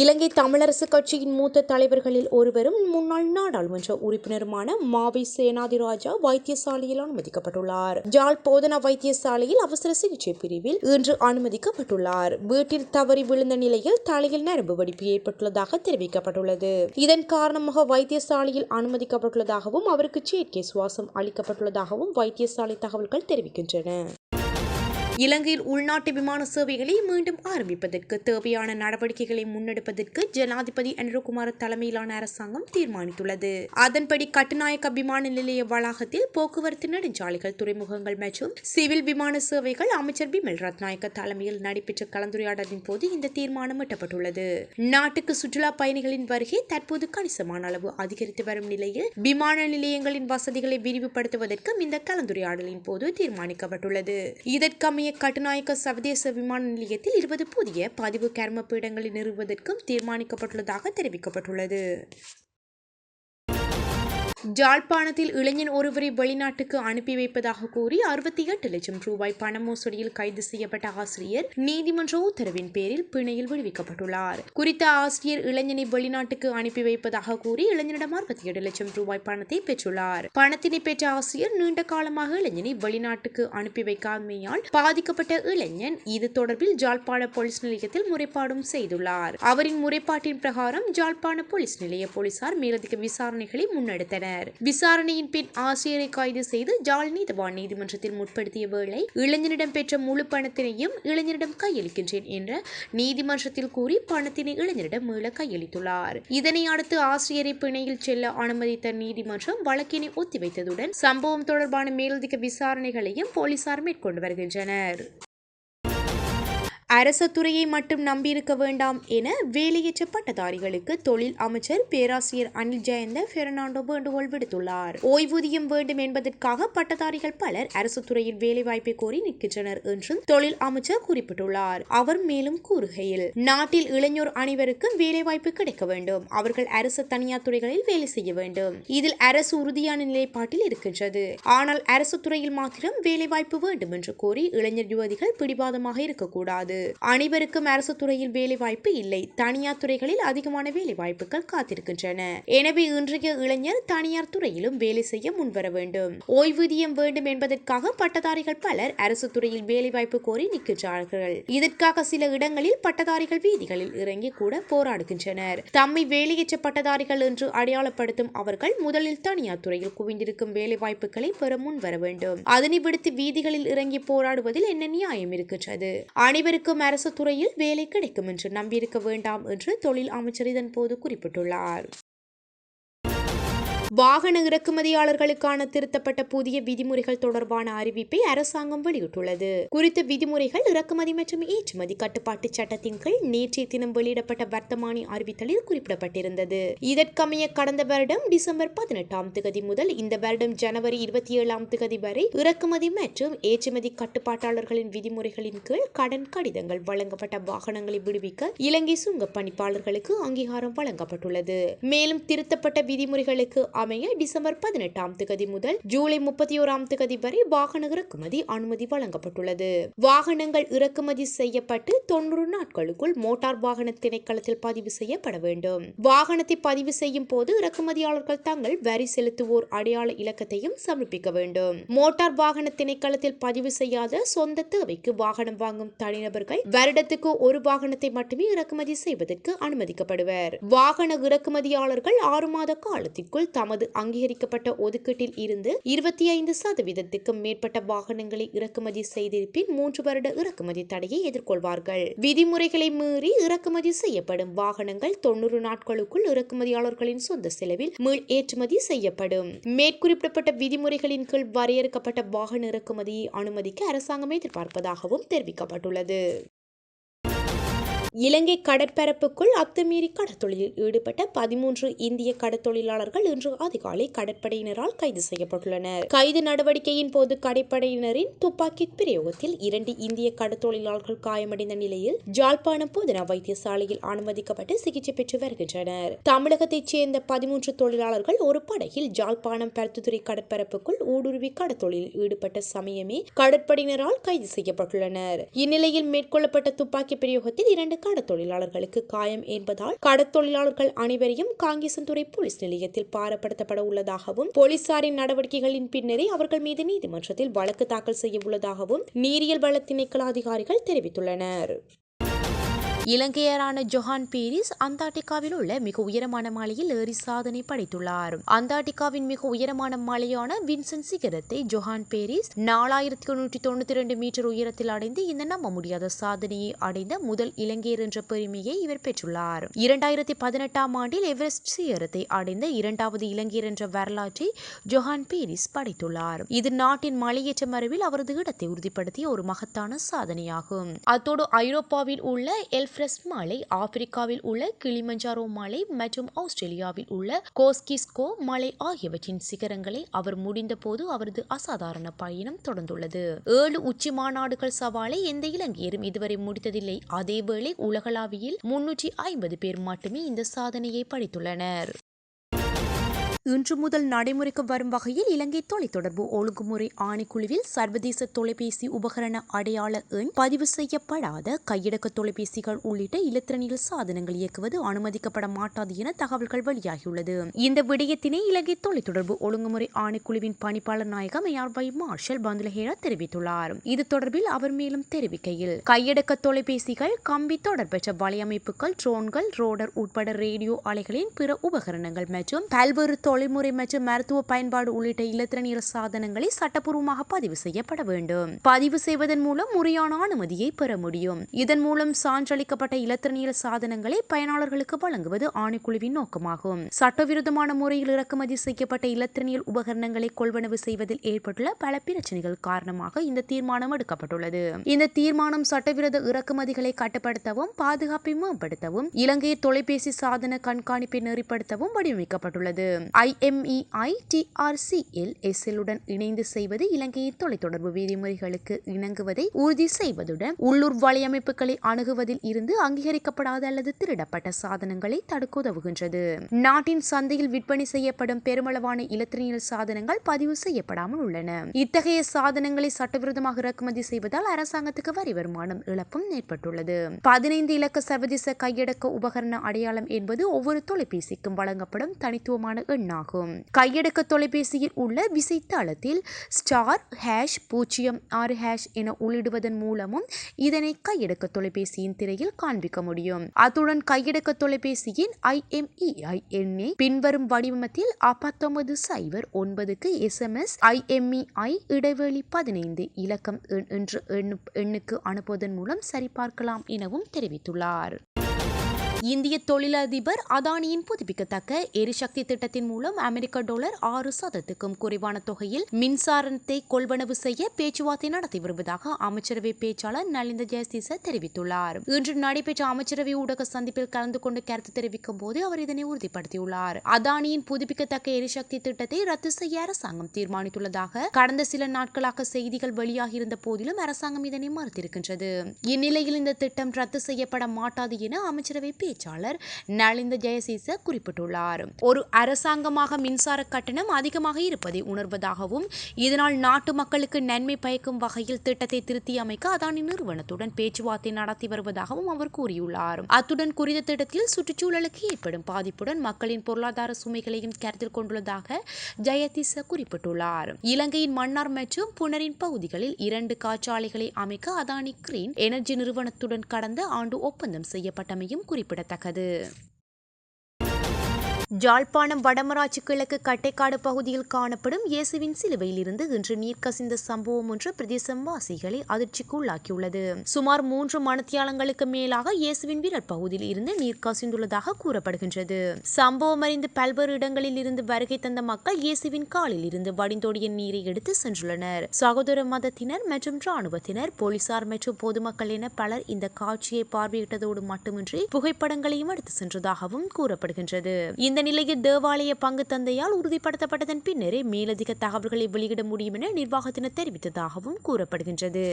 இலங்கை தமிழரசு கட்சியின் மூத்த தலைவர்களில் ஒருவரும் முன்னாள் நாடாளுமன்ற உறுப்பினருமான மாவை சேனாதிராஜா வைத்தியசாலையில் அனுமதிக்கப்பட்டுள்ளார். ஜாழ் போதனா வைத்தியசாலையில் அவசர சிகிச்சை பிரிவில் இன்று அனுமதிக்கப்பட்டுள்ளார். வீட்டில் தவறி விழுந்த நிலையில் தலையில் நரம்பு வெடிப்பு ஏற்பட்டுள்ளதாக தெரிவிக்கப்பட்டுள்ளது. இதன் காரணமாக வைத்தியசாலையில் அனுமதிக்கப்பட்டுள்ளதாகவும் அவருக்கு செயற்கை சுவாசம் அளிக்கப்பட்டுள்ளதாகவும் வைத்தியசாலை தகவல்கள் தெரிவிக்கின்றன. இலங்கையில் உள்நாட்டு விமான சேவைகளை மீண்டும் ஆரம்பிப்பதற்கு தேவையான நடவடிக்கைகளை முன்னெடுப்பதற்கு ஜனாதிபதி அனுரகுமார தலைமையிலான அரசாங்கம் தீர்மானித்துள்ளது. அதன்படி கட்டுநாயக்க விமான நிலைய வளாகத்தில் போக்குவரத்து நெடுஞ்சாலைகள் துறைமுகங்கள் மற்றும் சிவில் விமான சேவைகள் அமைச்சர் பிமல் ரத்நாயக்க தலைமையில் நடைபெற்ற கலந்துரையாடலின் போது இந்த தீர்மானம் எட்டப்பட்டுள்ளது. நாட்டுக்கு சுற்றுலா பயணிகளின் வருகை தற்போது கணிசமான அளவு அதிகரித்து வரும் நிலையில் விமான நிலையங்களின் வசதிகளை விரிவுபடுத்துவதற்கும் இந்த கலந்துரையாடலின் போது தீர்மானிக்கப்பட்டுள்ளது. இதற்கமைய கட்டுநாயக்க சர்வதேச விமான நிலையத்தில் இருபது புதிய பதிவு கர்ம பீடங்களை நிறுவுவதற்கும் தீர்மானிக்கப்பட்டுள்ளதாக தெரிவிக்கப்பட்டுள்ளது. ஜாழ்ப்பாணத்தில் இளைஞன் ஒருவரை வெளிநாட்டுக்கு அனுப்பி வைப்பதாக கூறி அறுபத்தி எட்டு லட்சம் ரூபாய் பண மோசடியில் கைது செய்யப்பட்ட ஆசிரியர் நீதிமன்ற உத்தரவின் பேரில் பிணையில் விடுவிக்கப்பட்டுள்ளார். குறித்த ஆசிரியர் இளைஞனை வெளிநாட்டுக்கு அனுப்பி வைப்பதாக கூறி இளைஞனிடம் அறுபத்தி ஏழு லட்சம் ரூபாய் பணத்தை பெற்றுள்ளார். பணத்தினை பெற்ற ஆசிரியர் நீண்ட காலமாக இளைஞனை வெளிநாட்டுக்கு அனுப்பி வைக்காமையால் பாதிக்கப்பட்ட இளைஞன் இது தொடர்பில் ஜாழ்ப்பாண போலீஸ் நிலையத்தில் முறைப்பாடும் செய்துள்ளார். அவரின் முறைப்பாட்டின் பிரகாரம் ஜாழ்ப்பாண போலீஸ் நிலைய போலீசார் மேலதிக விசாரணைகளை முன்னெடுத்தனர். விசாரணையின் பின் ஆசிரியரை கைது செய்து ஜாழ் நீதவான் நீதிமன்றத்தில் முற்படுத்திய வேளை இளைஞனிடம் பெற்ற முழு பணத்தினையும் இளைஞனிடம் கையளிக்கின்றேன் என்ற நீதிமன்றத்தில் கூறி பணத்தினை இளைஞரிடம் மீள கையளித்துள்ளார். இதனை அடுத்து ஆசிரியரை பிணையில் செல்ல அனுமதித்த நீதிமன்றம் வழக்கினை ஒத்திவைத்ததுடன் சம்பவம் தொடர்பான மேலதிக விசாரணைகளையும் போலீசார் மேற்கொண்டு வருகின்றனர். அரச துறையை மட்டும் நம்பியிருக்க வேண்டாம் என வேலையற்ற பட்டதாரிகளுக்கு தொழில் அமைச்சர் பேராசிரியர் அனில் ஜெயந்த பெர்னாண்டோ வேண்டுகோள் விடுத்துள்ளார். ஓய்வூதியம் வேண்டும் என்பதற்காக பட்டதாரிகள் பலர் அரசு துறையில் வேலைவாய்ப்பை கோரி நிற்கின்றனர் என்றும் தொழில் அமைச்சர் குறிப்பிட்டுள்ளார். அவர் மேலும் கூறுகையில் நாட்டில் இளைஞர் அனைவருக்கும் வேலைவாய்ப்பு கிடைக்க வேண்டும். அவர்கள் அரசு தனியார் துறைகளில் வேலை செய்ய வேண்டும். இதில் அரசு உறுதியான நிலைப்பாட்டில் இருக்கின்றது. ஆனால் அரசு துறையில் மாத்திரம் வேலைவாய்ப்பு வேண்டும் என்று கோரி இளைஞர் யுவதிகள் பிடிவாதமாக இருக்கக்கூடாது. அனைவருக்கும் அரசு துறையில் வேலை வாய்ப்பு இல்லை. தனியார் துறைகளில் அதிகமான வேலை வாய்ப்புகள் காத்திருக்கின்றன. எனவே இன்றைய இளைஞர் தனியார் துறையிலும் வேலை செய்ய முன்வர வேண்டும். ஓய்வூதியம் வேண்டும் என்பதற்காக பட்டதாரிகள் பலர் அரசு துறையில் வேலை வாய்ப்பு கோரி நிற்கின்றார்கள். இதற்காக சில இடங்களில் பட்டதாரிகள் வீதிகளில் இறங்கி கூட போராடுகின்றனர். தம்மை வேலையற்ற பட்டதாரிகள் என்று அடையாளப்படுத்தும் அவர்கள் முதலில் தனியார் துறையில் குவிந்திருக்கும் வேலை வாய்ப்புகளை பெற முன்வர வேண்டும். அதனை விடுத்து வீதிகளில் இறங்கி போராடுவதில் என்ன நியாயம் இருக்கின்றது? அனைவருக்கும் அரசு துறையில் வேலை கிடைக்கும் என்று நம்பியிருக்க வேண்டாம் என்று தொழில் அமைச்சர் இதன் போது குறிப்பிட்டுள்ளார். வாகன இறக்குமதியாளர்களுக்கான திருத்தப்பட்ட புதிய விதிமுறைகள் தொடர்பான அறிவிப்பை அரசாங்கம் வெளியிட்டுள்ளது. குறித்த விதிமுறைகள் இறக்குமதி மற்றும் ஏற்றுமதி கட்டுப்பாட்டு சட்டத்தின் கீழ் நேற்றைய தினம் வெளியிடப்பட்ட வர்த்தமானி அறிவித்தலில் குறிப்பிடப்பட்டிருந்தது. இதற்கமைய கடந்த வருடம் டிசம்பர் பதினெட்டாம் தேதி முதல் இந்த வருடம் ஜனவரி இருபத்தி ஏழாம் தேதி வரை இறக்குமதி மற்றும் ஏற்றுமதி கட்டுப்பாட்டாளர்களின் விதிமுறைகளின் கீழ் கடன் கடிதங்கள் வழங்கப்பட்ட வாகனங்களை விடுவிக்க இலங்கை சுங்க பணிப்பாளர்களுக்கு அங்கீகாரம் வழங்கப்பட்டுள்ளது. மேலும் திருத்தப்பட்ட விதிமுறைகளுக்கு அமைய டிசம்பர் பதினெட்டாம் தேதி முதல் ஜூலை முப்பத்தி ஓராம் தேதி வரை வாகன இறக்குமதி அனுமதி வழங்கப்பட்டுள்ளது. வாகனங்கள் இறக்குமதி செய்யப்பட்டு தொண்ணூறு நாட்களுக்குள் மோட்டார் வாகன திணைக்களத்தில் பதிவு செய்யப்பட வேண்டும். வாகனத்தை பதிவு செய்யும் போது இறக்குமதியாளர்கள் தங்கள் வரி செலுத்துவோர் அடையாள இலக்கத்தையும் சமர்ப்பிக்க வேண்டும். மோட்டார் வாகன திணைக்களத்தில் பதிவு செய்யாத சொந்த தேவைக்கு வாகனம் வாங்கும் தனிநபர்கள் வருடத்துக்கு ஒரு வாகனத்தை மட்டுமே இறக்குமதி செய்வதற்கு அனுமதிக்கப்படுவர். வாகன இறக்குமதியாளர்கள் ஆறு மாத காலத்திற்குள் தமது அங்கீகரிக்கப்பட்ட ஒதுக்கீட்டில் இருந்து இருபத்தி ஐந்து சதவீதத்துக்கும் மேற்பட்ட வாகனங்களை இறக்குமதி செய்திருப்பின் மூன்று வருட இறக்குமதி தடையை எதிர்கொள்வார்கள். விதிமுறைகளை மீறி இறக்குமதி செய்யப்படும் வாகனங்கள் தொண்ணூறு நாட்களுக்குள் இறக்குமதியாளர்களின் சொந்த செலவில் மீள் ஏற்றுமதி செய்யப்படும். மேற்குறிப்பிடப்பட்ட விதிமுறைகளின் கீழ் வரையறுக்கப்பட்ட வாகன இறக்குமதியை அனுமதிக்க அரசாங்கம் எதிர்பார்ப்பதாகவும் தெரிவிக்கப்பட்டுள்ளது. இலங்கை கடற்பரப்புக்குள் அத்துமீறி கடற்தொழிலில் ஈடுபட்ட பதிமூன்று இந்திய கடற்தொழிலாளர்கள் இன்று அதிகாலை கடற்படையினரால் கைது செய்யப்பட்டுள்ளனர். கைது நடவடிக்கையின் போது கடற்படையினரின் துப்பாக்கி பிரயோகத்தில் இரண்டு இந்திய கடற்தொழிலாளர்கள் காயமடைந்த நிலையில் ஜாழ்ப்பாணம் போதனா வைத்தியசாலையில் அனுமதிக்கப்பட்டு சிகிச்சை பெற்று வருகின்றனர். தமிழகத்தைச் சேர்ந்த பதிமூன்று தொழிலாளர்கள் ஒரு படகில் ஜாழ்ப்பாணம் பருத்துத்துறை கடற்பரப்புக்குள் ஊடுருவி கடற்தொழிலில் ஈடுபட்ட சமயமே கடற்படையினரால் கைது செய்யப்பட்டுள்ளனர். இந்நிலையில் மேற்கொள்ளப்பட்ட துப்பாக்கி பிரயோகத்தில் இரண்டு கடத்தொழிலாளர்களுக்கு காயம் என்பதால் கடத்தொழிலாளர்கள் அனைவரையும் காங்கேசன்துறை போலீஸ் நிலையத்தில் பாரப்படுத்தப்பட உள்ளதாகவும் போலீசாரின் நடவடிக்கைகளின் பின்னரே அவர்கள் மீது நீதிமன்றத்தில் வழக்கு தாக்கல் செய்ய உள்ளதாகவும் நீரியல் வள திணைக்கள அதிகாரிகள் தெரிவித்துள்ளனர். இலங்கையரான ஜொஹான் பீரிஸ் அந்தார்டிகாவில் உள்ள மிக உயரமான மலையில் ஏறி சாதனை படைத்துள்ளார். அந்தார்டிகாவின் மிக உயரமான மலையான வின்சன் சிகரத்தை ஜொஹான் பேரிஸ் நாலாயிரத்தி தொண்ணூற்றி தொண்ணூத்தி ரெண்டு மீட்டர் உயரத்தில் அடைந்து இந்த நம்ப முடியாத சாதனையை அடைந்த முதல் இலங்கையர் என்ற பெருமையை இவர் பெற்றுள்ளார். இரண்டாயிரத்தி பதினெட்டாம் ஆண்டில் எவரெஸ்ட் சிகரத்தை அடைந்த இரண்டாவது இலங்கையர் என்ற வரலாற்றை ஜொஹான் பேரிஸ் படைத்துள்ளார். இது நாட்டின் மலையேற்ற மரபில் அவரது இடத்தை உறுதிப்படுத்திய ஒரு மகத்தான சாதனையாகும். அத்தோடு ஐரோப்பாவில் உள்ள எல் எல்ஃப்ரஸ் மலை ஆப்பிரிக்காவில் உள்ள கிளிமஞ்சாரோ மலை மற்றும் ஆஸ்திரேலியாவில் உள்ள கோஸ்கிஸ்கோ மலை ஆகியவற்றின் சிகரங்களை அவர் முடிந்தபோது அவரது அசாதாரண பயணம் தொடர்ந்துள்ளது. ஏழு உச்சி மாநாடுகள் சவாலை எந்த இலங்கையரும் இதுவரை முடித்ததில்லை. அதேவேளை உலகளாவியில் முன்னூற்றி ஐம்பது பேர் மட்டுமே இந்த சாதனையை படித்துள்ளனர். இன்று முதல் நடைமுறைக்கு வரும் வகையில் இலங்கை தொலைத்தொடர்பு ஒழுங்குமுறை ஆணைக்குழுவில் சர்வதேச தொலைபேசி உபகரண அடையாள எண் பதிவு செய்யப்படாத கையடக்க தொலைபேசிகள் உள்ளிட்ட இலத்திரனியல் சாதனங்கள் இயக்குவது அனுமதிக்கப்பட மாட்டாது என தகவல்கள் வெளியாகியுள்ளது. இந்த விடயத்தினை இலங்கை தொலைத்தொடர்பு ஒழுங்குமுறை ஆணைக்குழுவின் பணிப்பாளர் நாயகம் ஏஆர் வை மார்ஷல் பந்துலஹேரா தெரிவித்துள்ளார். இது தொடர்பில் அவர் மேலும் தெரிவிக்கையில் கையடக்க தொலைபேசிகள் கம்பி தொடர்பற்ற வலையமைப்புகள் ட்ரோன்கள் ரோடர் உட்பட ரேடியோ அலைகளின் பிற உபகரணங்கள் மற்றும் பல்வேறு தொழில்முறை மற்றும் மருத்துவ பயன்பாடு உள்ளிட்ட இலத்திரனியல் சாதனங்களை சட்டப்பூர்வமாக பதிவு செய்யப்பட வேண்டும். பதிவு செய்வதன் மூலம் முறையான அனுமதியை பெற முடியும். இதன் மூலம் சான்றளிக்கப்பட்ட இலத்திரனியல் சாதனங்களை பயனாளர்களுக்கு வழங்குவது ஆணைக்குழுவின் நோக்கமாகும். சட்டவிரோதமான முறையில் இறக்குமதி செய்யப்பட்ட இலத்திரனியல் உபகரணங்களை கொள்வனவு செய்வதில் ஏற்பட்டுள்ள பல பிரச்சனைகள் காரணமாக இந்த தீர்மானம் எடுக்கப்பட்டுள்ளது. இந்த தீர்மானம் சட்டவிரோத இறக்குமதிகளை கட்டுப்படுத்தவும் பாதுகாப்பை மேம்படுத்தவும் இலங்கை தொலைபேசி சாதன கண்காணிப்பை நெறிப்படுத்தவும் வடிவமைக்கப்பட்டுள்ளது. ஐஎம்இஐ எஸ்எல்லுடன் இணைந்து செய்வது இலங்கையின் தொலைத்தொடர்பு விதிமுறைகளுக்கு இணங்குவதை உறுதி செய்வதுடன் உள்ளூர் வலையமைப்புகளை அணுகுவதில் இருந்து அங்கீகரிக்கப்படாத அல்லது திருடப்பட்ட சாதனங்களை தடுக்க உதவுகின்றது நாட்டின் சந்தையில் விற்பனை செய்யப்படும் பெருமளவான இலத்திரனியல் சாதனங்கள் பதிவு செய்யப்படாமல் உள்ளன. இத்தகைய சாதனங்களை சட்டவிரோதமாக இறக்குமதி செய்வதால் அரசாங்கத்துக்கு வரி வருமானம் இழப்பும் ஏற்பட்டுள்ளது. பதினைந்து இலக்க சர்வதேச கையடக்க உபகரண அடையாளம் என்பது ஒவ்வொரு தொலைபேசிக்கும் வழங்கப்படும் தனித்துவமான எண்ணாகும் கையடக்க தொலைபேசியில் உள்ள விசைத்தளத்தில் ஸ்டார் ஹேஷ் பூஜ்ஜியம் ஆறு ஹேஷ் என உள்ளிடுவதன் மூலமும் இதனை கையடக்க தொலைபேசியின் திரையில் காண்பிக்க முடியும். அத்துடன் கையடக்க தொலைபேசியின் ஐஎம்இஐ எண்ணை பின்வரும் வடிவமத்தில் பத்தொன்பது சைபர் ஒன்பதுக்கு எஸ்எம்எஸ் ஐஎம்இஐ இடைவெளி பதினைந்து இலக்கம் எண் எண்ணுக்கு அனுப்புவதன் மூலம் சரிபார்க்கலாம் எனவும் தெரிவித்துள்ளார். இந்திய தொழிலதிபர் அதானியின் புதுப்பிக்கத்தக்க எரிசக்தி திட்டத்தின் மூலம் அமெரிக்க டாலர் ஆறு சதத்துக்கும் குறைவான தொகையில் மின்சாரத்தை கொள்வனவு செய்ய பேச்சுவார்த்தை நடத்தி வருவதாக அமைச்சரவை பேச்சாளர் நலிந்த ஜெயசீச தெரிவித்துள்ளார். இன்று நடைபெற்ற அமைச்சரவை ஊடக சந்திப்பில் கலந்து கொண்டு கருத்து தெரிவிக்கும் போது அவர் இதனை உறுதிப்படுத்தியுள்ளார். அதானியின் புதுப்பிக்கத்தக்க எரிசக்தி திட்டத்தை ரத்து செய்ய அரசாங்கம் தீர்மானித்துள்ளதாக கடந்த சில நாட்களாக செய்திகள் வெளியாகியிருந்த போதிலும் அரசாங்கம் இதனை மறுத்திருக்கின்றது. இந்நிலையில் இந்த திட்டம் ரத்து செய்யப்பட மாட்டாது என அமைச்சரவை பேச்சாளர் நலிந்த ஜெயசீச குறிப்பிட்டுள்ளார். ஒரு அரசாங்கமாக மின்சார கட்டணம் அதிகமாக இருப்பதை உணர்வதாகவும் இதனால் நாட்டு மக்களுக்கு நன்மை பயக்கும் வகையில் திட்டத்தை திருத்தி அமைக்க அதானி நிறுவனத்துடன் பேச்சுவார்த்தை நடத்தி வருவதாகவும் அவர் கூறியுள்ளார். அத்துடன் குறித்த திட்டத்தில் சுற்றுச்சூழலுக்கு ஏற்படும் பாதிப்புடன் மக்களின் பொருளாதார சுமைகளையும் கருத்தில் கொண்டுள்ளதாக ஜெயதிச குறிப்பிட்டுள்ளார். இலங்கையின் மன்னார் மற்றும் புனரின் பகுதிகளில் இரண்டு காற்றாலைகளை அமைக்க அதானி கிரீன் எனர்ஜி நிறுவனத்துடன் கடந்த ஆண்டு ஒப்பந்தம் செய்யப்பட்டமையும் குறிப்பிடத்தக்கது ஜாழ்ப்பாணம் வடமராட்சி கிழக்கு கட்டைக்காடு பகுதியில் காணப்படும் இயேசுவின் சிலுவையில் இருந்து இன்று நீர் கசிந்த சம்பவம் ஒன்று பிரதேசம் வாசிகளை அதிர்ச்சிக்கு உள்ளாக்கியுள்ளது சுமார் மூன்று மணத்தியாலங்களுக்கு மேலாக இயேசுவின் வீரர் பகுதியில் இருந்து நீர் கசிந்துள்ளதாக கூறப்படுகின்றது. சம்பவம் அறிந்து பல்வேறு இடங்களில் இருந்து வருகை தந்த மக்கள் இயேசுவின் காலில் இருந்து வடிந்தோடிய நீரை எடுத்து சென்றுள்ளனர். சகோதர மதத்தினர் மற்றும் ராணுவத்தினர் போலீசார் மற்றும் பொதுமக்கள் என பலர் இந்த காட்சியை பார்வையிட்டதோடு மட்டுமின்றி புகைப்படங்களையும் எடுத்து சென்றதாகவும் கூறப்படுகின்றது. இந்த இந்த நிலையில் தேவாலய பங்கு தந்தையால் உறுதிப்படுத்தப்பட்டதன் பின்னரே மேலதிக தகவல்களை வெளியிட முடியும் என நிர்வாகத்தினர் தெரிவித்ததாகவும் கூறப்படுகின்றது.